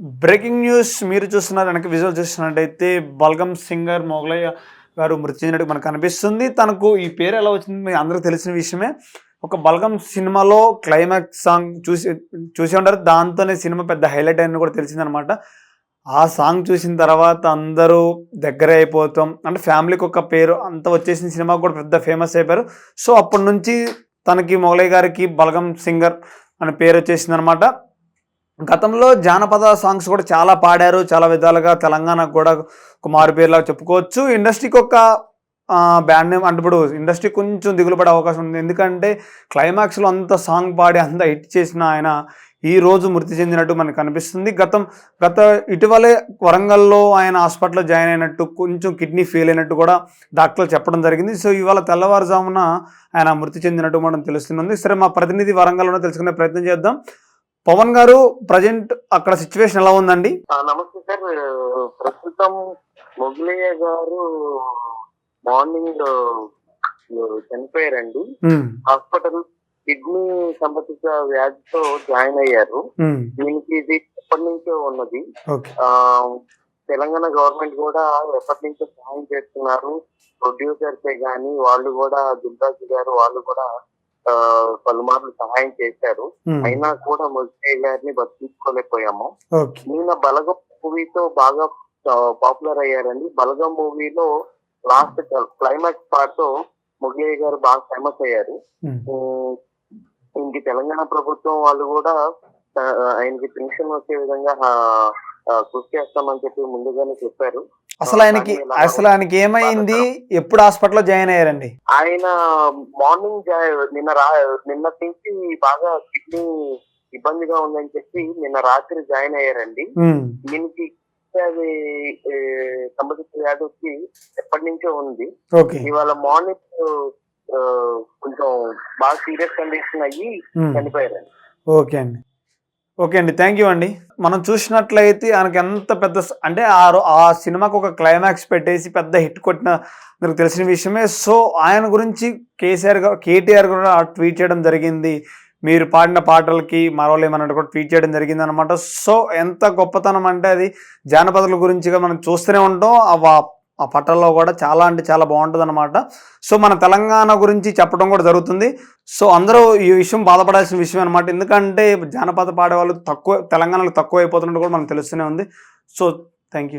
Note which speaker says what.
Speaker 1: Breaking news మీరు చూస్తున్నారు వెనక విజువల్ చూస్తున్నట్టయితే బల్గం సింగర్ మొగలయ్య గారు మృతి చెందినట్టు మనకు కనిపిస్తుంది. తనకు ఈ పేరు ఎలా వచ్చింది మీ అందరికీ తెలిసిన విషయమే. ఒక బల్గం సినిమాలో క్లైమాక్స్ సాంగ్ చూసి చూసి ఉంటారు. దాంతోనే సినిమా పెద్ద హైలైట్ అయిన కూడా తెలిసిందనమాట. ఆ సాంగ్ చూసిన తర్వాత అందరూ దగ్గర అయిపోతాం. అంటే ఫ్యామిలీకి ఒక పేరు అంత వచ్చేసిన సినిమా కూడా పెద్ద ఫేమస్ అయిపోయారు. సో అప్పటి నుంచి తనకి మొగలయ్య గారికి బల్గం సింగర్ అనే పేరు వచ్చేసింది అనమాట గతంలో జానపద సాంగ్స్ కూడా చాలా పాడారు. చాలా విధాలుగా తెలంగాణకు కూడా కుమారు మారు చెప్పుకోవచ్చు. ఇండస్ట్రీకి ఒక బ్యాండ్ నేమ్ అంటే ఇప్పుడు ఇండస్ట్రీ కొంచెం దిగులు పడే అవకాశం ఉంది. ఎందుకంటే క్లైమాక్స్లో అంత సాంగ్ పాడి అంత హిట్ చేసిన ఆయన ఈ రోజు మృతి చెందినట్టు మనకు కనిపిస్తుంది గతం గత ఇటీవలే వరంగల్లో ఆయన హాస్పిటల్లో జాయిన్ అయినట్టు కొంచెం కిడ్నీ ఫెయిల్ అయినట్టు కూడా డాక్టర్లు చెప్పడం జరిగింది. సో ఇవాళ తెల్లవారుజామున ఆయన మృతి చెందినట్టు మనం తెలుస్తుంది. సరే మా ప్రతినిధి వరంగల్లోనే తెలుసుకునే ప్రయత్నం చేద్దాం. పవన్ గారు ప్రజెంట్ అక్కడ సిచ్యువేషన్ ఎలా ఉందండి?
Speaker 2: నమస్తే సార్. ప్రస్తుతం మొగలయ్య గారు మార్నింగ్ చనిపోయారండి. హాస్పిటల్ కిడ్నీ సంబంధిత వ్యాధితో జాయిన్ అయ్యారు. దీనికి ఇది ఎప్పటి నుంచో ఉన్నది. తెలంగాణ గవర్నమెంట్ కూడా ఎప్పటి నుంచో సహాయం చేస్తున్నారు. ప్రొడ్యూసర్సే గాని వాళ్ళు కూడా దుర్గాజు గారు వాళ్ళు కూడా పలుమార్లు సహాయం చేశారు. అయినా కూడా మొగలయ్య గారిని బతికించుకోలేకపోయాము నిన్న బలగం మూవీతో బాగా పాపులర్ అయ్యారండి. బలగం మూవీలో లాస్ట్ క్లైమాక్స్ పార్ట్తో మురళయ్య గారు బాగా ఫేమస్ అయ్యారు. ఇంక తెలంగాణ ప్రభుత్వం వాళ్ళు కూడా ఆయనకి పెన్షన్ వచ్చే విధంగా కృషి చేస్తామని చెప్పి ముందుగానే చెప్పారు.
Speaker 1: అసలు ఆయనకి అసలు ఆయనకి ఏమైంది? ఎప్పుడు హాస్పిటల్లో జాయిన్ అయ్యారండి?
Speaker 2: ఆయన మార్నింగ్ నిన్న రా నిన్నటి నుంచి బాగా కిడ్నీ ఇబ్బందిగా ఉందని చెప్పి నిన్న రాత్రి జాయిన్ అయ్యారండి. దీనికి అది సంబంధిత వ్యాధి వచ్చి ఎప్పటి నుంచో ఉంది. ఇవాళ మార్నింగ్ కొంచెం బాగా సీరియస్ కండిషన్ అయ్యి. చనిపోయారండి.
Speaker 1: ఓకే అండి. ఓకే అండి థ్యాంక్ యూ అండి. మనం చూసినట్లయితే ఆయనకి ఎంత పెద్ద అంటే ఆ ఆ సినిమాకు ఒక క్లైమాక్స్ పెట్టేసి పెద్ద హిట్ కొట్టిన మీకు తెలిసిన విషయమే. సో ఆయన గురించి కేసీఆర్ గారు కేటీఆర్ కూడా ట్వీట్ చేయడం జరిగింది. మీరు పాడిన పాటలకి మరవలేమన్నట్టు కూడా ట్వీట్ చేయడం జరిగింది అనమాట సో ఎంత గొప్పతనం అంటే అది జానపదాల గురించిగా మనం చూస్తూనే ఉంటాం. ఆ పట్టణంలో పట్టల్లో కూడా చాలా అంటే చాలా బాగుంటుంది అనమాట సో మన తెలంగాణ గురించి చెప్పడం కూడా జరుగుతుంది. సో అందరూ ఈ విషయం బాధపడాల్సిన విషయం అనమాట ఎందుకంటే జానపద పాడేవాళ్ళు తక్కువ తెలంగాణలో తక్కువ అయిపోతున్నట్టు కూడా మనకు తెలుస్తూనే ఉంది. So thank you